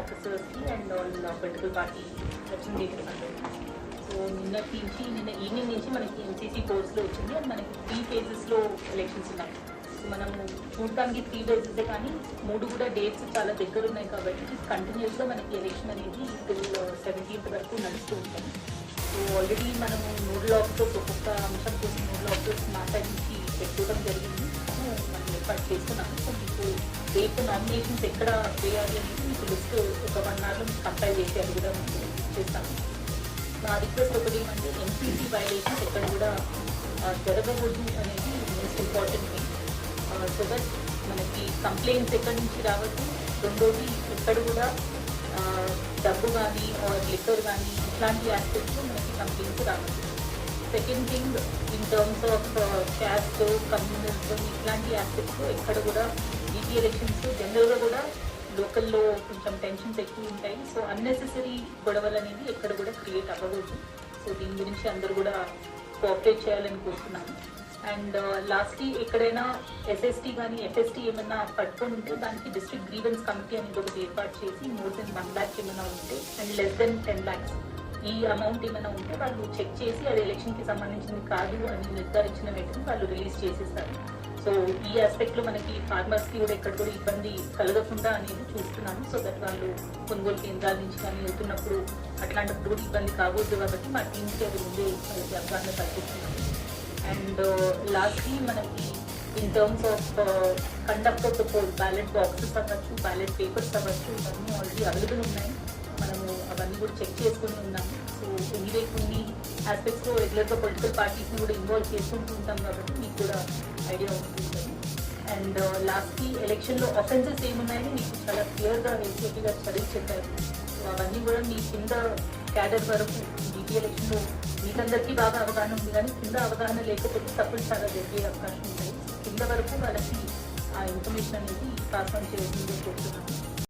ఆఫీసర్స్కి and all political party representatives అందరూ so నిన్నటి నుంచి నిన్న ఈవినింగ్ నుంచి మనకి ఎన్సీసీ కోర్స్లో వచ్చింది. అండ్ మనకి త్రీ ఫేజెస్లో ఎలక్షన్స్ ఉన్నాయి. సో మనం చూడటానికి త్రీ ఫేజెస్ కానీ మూడు కూడా డేట్స్ చాలా దగ్గర ఉన్నాయి కాబట్టి కంటిన్యూస్గా మనకి ఎలక్షన్ అనేది టిల్ సెవెంటీన్త్ uh, వరకు నడుస్తూ ఉంటుంది సో ఆల్రెడీ మనము మూడు ఆఫీసర్స్ ఒక్కొక్క అంశం కోసం మూడు ఆఫీసర్స్ మాట్లాడించి పెట్టుకోవడం జరిగింది. మనం ఏర్పాటు చేస్తున్నాము సో మీకు రేపు నామినేషన్స్ ఎక్కడ వేయాలి అనేది మీకు ఒక వన్ అవర్లో కంపైల్ చేసి అది కూడా మీకు చేస్తాము. నా రిక్వెస్ట్ ఒకటి ఏమంటే ఎంపీసీ వైలేషన్స్ ఎక్కడ కూడా జరగకూడదు అనేది most important thing so that మనకి కంప్లైంట్స్ ఎక్కడి నుంచి రావద్దు. రెండోది ఎక్కడ కూడా డబ్బు కానీ లిక్కర్ కానీ ఇట్లాంటి ఆస్పెక్ట్స్ మనకి కంప్లైంట్స్ రావద్దు. Second thing in terms of caste communism ఇట్లాంటి ఆస్పెక్ట్స్ ఎక్కడ కూడా ఈపీ ఎలక్షన్స్ జనరల్గా కూడా లోకల్లో కొంచెం టెన్షన్స్ ఎక్కువ ఉంటాయి. సో అన్నెసెసరీ గొడవలు అనేది ఎక్కడ కూడా క్రియేట్ అవ్వకూడదు. సో దీని గురించి అందరూ కూడా కోఆపరేట్ చేయాలని కోరుతున్నాను. అండ్ uh, లాస్ట్లీ ఎక్కడైనా ఎస్ఎస్టీ కానీ ఎఫ్ఎస్టీ ఏమైనా పట్టుకొని ఉంటే దానికి డిస్ట్రిక్ట్ గ్రీవెన్స్ కమిటీ అనేది ఒకటి ఏర్పాటు చేసి మోర్ దెన్ వన్ ల్యాక్ ఏమైనా ఉంటే and less than ten lakhs ఈ అమౌంట్ ఏమైనా ఉంటే వాళ్ళు చెక్ చేసి అది ఎలక్షన్కి సంబంధించింది కాదు అని నిర్ధారించిన వెంటనే వాళ్ళు రిలీజ్ చేసేస్తారు. సో ఈ ఆస్పెక్ట్లో మనకి ఫార్మర్స్కి కూడా ఎక్కడ కూడా ఇబ్బంది కలగకుండా అనేది చూస్తున్నాము. సో దట్ వాళ్ళు కొనుగోలు కేంద్రాల నుంచి కానీ వెళ్తున్నప్పుడు అట్లాంటప్పుడు కూడా ఇబ్బంది కాకూడదు కాబట్టి మా టీమ్కి అది ముందే వాళ్ళకి అవగాహన కల్పిస్తున్నాము. అండ్ లాస్ట్లీ uh, మనకి in terms of conduct of the poll ballot boxes అవ్వచ్చు బ్యాలెట్ పేపర్స్ అవ్వచ్చు ఇవన్నీ ఆల్రెడీ అవైలబుల్ ఉన్నాయి. మనము అవన్నీ కూడా చెక్ చేసుకుని ఉన్నాము సో ఎనీవే కొన్ని ఆస్పెక్ట్స్లో రెగ్యులర్గా పొలిటికల్ పార్టీస్ని కూడా ఇన్వాల్వ్ చేసుకుంటూ ఉంటాం కాబట్టి మీకు కూడా ఐడియా ఉంటుంది అండ్ లాస్ట్కి ఎలక్షన్లో అఫెన్సెస్ ఏమున్నాయని మీకు చాలా క్లియర్గా ఎస్ఏపీ గారు చదివి చెప్పారు. సో అవన్నీ కూడా మీ కింద క్యాడర్ వరకు బీపీ ఎలక్షన్లో మీకందరికీ బాగా అవగాహన ఉంది కానీ కింద అవగాహన లేకపోతే తప్పులు చాలా జరిగే అవకాశం ఉంటాయి కింద వరకు వాళ్ళకి ఆ ఇన్ఫర్మేషన్ అనేది పాస్ ఆన్ చేయాలని చెప్తున్నాను